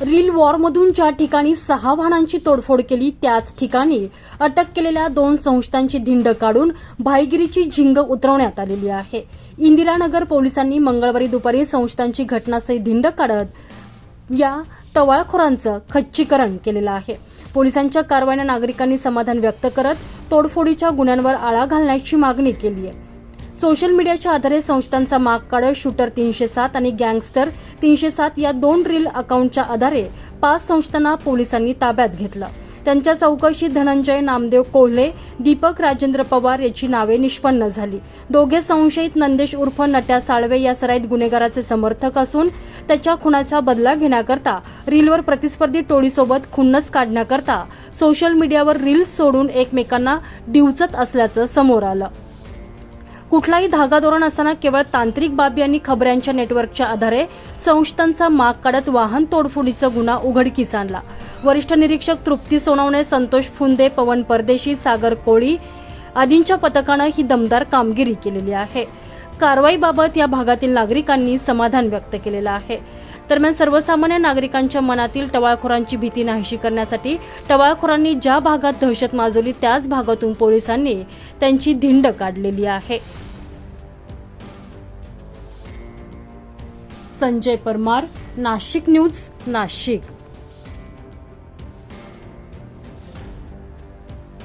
Reel वॉरमधून ज्या ठिकाणी सहा वाहनांची तोडफोड केली त्याच ठिकाणी अटक केलेल्या दोन संस्थांची धिंड काढून भाईगिरीची झिंग उतरवण्यात आलेली आहे. इंदिरानगर पोलिसांनी मंगळवारी दुपारी संस्थांची घटनास्थळी धिंड काढत या टवाळखोरांचं खच्चीकरण केलेलं आहे. पोलिसांच्या कारवाईने नागरिकांनी समाधान व्यक्त करत तोडफोडीच्या गुन्ह्यांवर आळा घालण्याची मागणी केली आहे. सोशल मीडियाच्या आधारे संस्थांचा माग काढत शूटर तीनशे सात आणि गँगस्टर तीनशे सात या दोन रील अकाउंटच्या आधारे पाच संस्थांना पोलिसांनी ताब्यात घेतलं. त्यांच्या चौकशीत धनंजय नामदेव कोल्हे दीपक राजेंद्र पवार याची नावे निष्पन्न झाली. दोघे संशयित नंदेश उर्फ नट्या साळवे या सराईत गुन्हेगाराचे समर्थक असून त्याच्या खुनाचा बदला घेण्याकरता रीलवर प्रतिस्पर्धी टोळीसोबत खुन्नस काढण्याकरता सोशल मीडियावर रील्स सोडून एकमेकांना डिवचत असल्याचं समोर आलं. कुठलाही धागा धोरण असताना केवळ तांत्रिक बाबी आणि खबऱ्यांच्या नेटवर्कच्या आधारे संस्थांचा माग काढत वाहन तोडफोडीचा गुन्हा उघडकीस आणला. वरिष्ठ निरीक्षक तृप्ती सोनवणे संतोष फुंदे पवन परदेशी सागर कोळी आदींच्या पथकानं ही दमदार कामगिरी केलेली आहे. कारवाईबाबत या भागातील नागरिकांनी समाधान व्यक्त केलेलं आहे. दरम्यान सर्वसामान्य नागरिकांच्या मनातील टवाळखोरांची भीती नाहीशी करण्यासाठी टवाळखोरांनी ज्या भागात दहशत माजवली त्याच भागातून पोलिसांनी त्यांची धिंड काढलेली आहे. संजय परमार नाशिक न्यूज नाशिक.